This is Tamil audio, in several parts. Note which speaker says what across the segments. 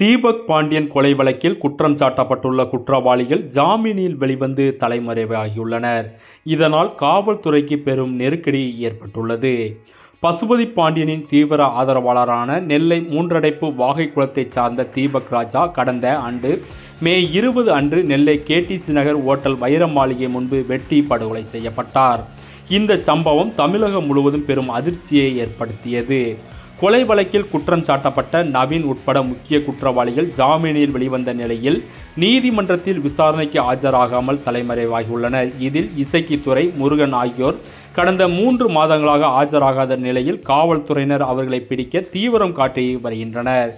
Speaker 1: தீபக் பாண்டியன் கொலை வழக்கில் குற்றம் சாட்டப்பட்டுள்ள குற்றவாளிகள் ஜாமீனில் வெளிவந்து தலைமறைவாகியுள்ளனர். இதனால் காவல்துறைக்கு பெரும் நெருக்கடி ஏற்பட்டுள்ளது. பசுபதி பாண்டியனின் தீவிர ஆதரவாளரான நெல்லை மூன்றடைப்பு வாகை குளத்தைச் சார்ந்த தீபக் ராஜா கடந்த ஆண்டு மே இருபது அன்று நெல்லை கேடிசி நகர் ஓட்டல் வைர மாளிகை முன்பு வெட்டி படுகொலை செய்யப்பட்டார். இந்த சம்பவம் தமிழகம் முழுவதும் பெரும் அதிர்ச்சியை ஏற்படுத்தியது. கொலை வழக்கில் குற்றம் சாட்டப்பட்ட நவீன் உட்பட முக்கிய குற்றவாளிகள் ஜாமீனில் வெளிவந்த நிலையில் நீதிமன்றத்தில் விசாரணைக்கு ஆஜராகாமல் தலைமறைவாகியுள்ளனர். இதில் இசைக்கித்துறை முருகன் ஆகியோர் கடந்த மூன்று மாதங்களாக ஆஜராகாத நிலையில் காவல்துறையினர் அவர்களை பிடிக்க தீவிரம் காட்டி வருகின்றனர்.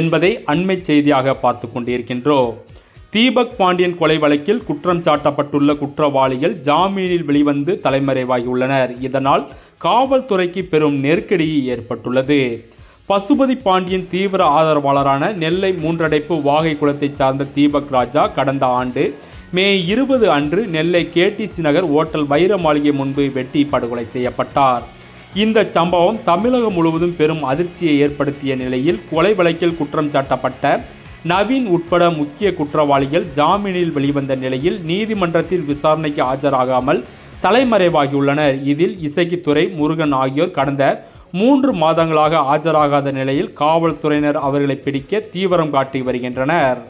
Speaker 1: என்பதை அண்மை செய்தியாக பார்த்து கொண்டிருக்கின்றோம். தீபக் பாண்டியன் கொலை வழக்கில் குற்றம் சாட்டப்பட்டுள்ள குற்றவாளிகள் ஜாமீனில் வெளிவந்து தலைமறைவாகியுள்ளனர். இதனால் காவல்துறைக்கு பெரும் நெருக்கடி ஏற்பட்டுள்ளது. பசுபதி பாண்டியன் தீவிர ஆதரவாளரான நெல்லை மூன்றடைப்பு வாகை குளத்தை சார்ந்த தீபக் ராஜா கடந்த ஆண்டு மே இருபது அன்று நெல்லை கேடிசி நகர் ஓட்டல் வைர மாளிகை முன்பு வெட்டி படுகொலை செய்யப்பட்டார். இந்த சம்பவம் தமிழகம் முழுவதும் பெரும் அதிர்ச்சியை ஏற்படுத்திய நிலையில் கொலை வழக்கில் குற்றம் சாட்டப்பட்ட நவீன் உட்பட முக்கிய குற்றவாளிகள் ஜாமீனில் வெளிவந்த நிலையில் நீதிமன்றத்தில் விசாரணைக்கு ஆஜராகாமல் தலைமறைவாகியுள்ளனர். இதில் இசைக்குத்துறை முருகன் ஆகியோர் கடந்த மூன்று மாதங்களாக ஆஜராகாத நிலையில் காவல்துறையினர் அவர்களை பிடிக்க தீவிரம் காட்டி வருகின்றனர்.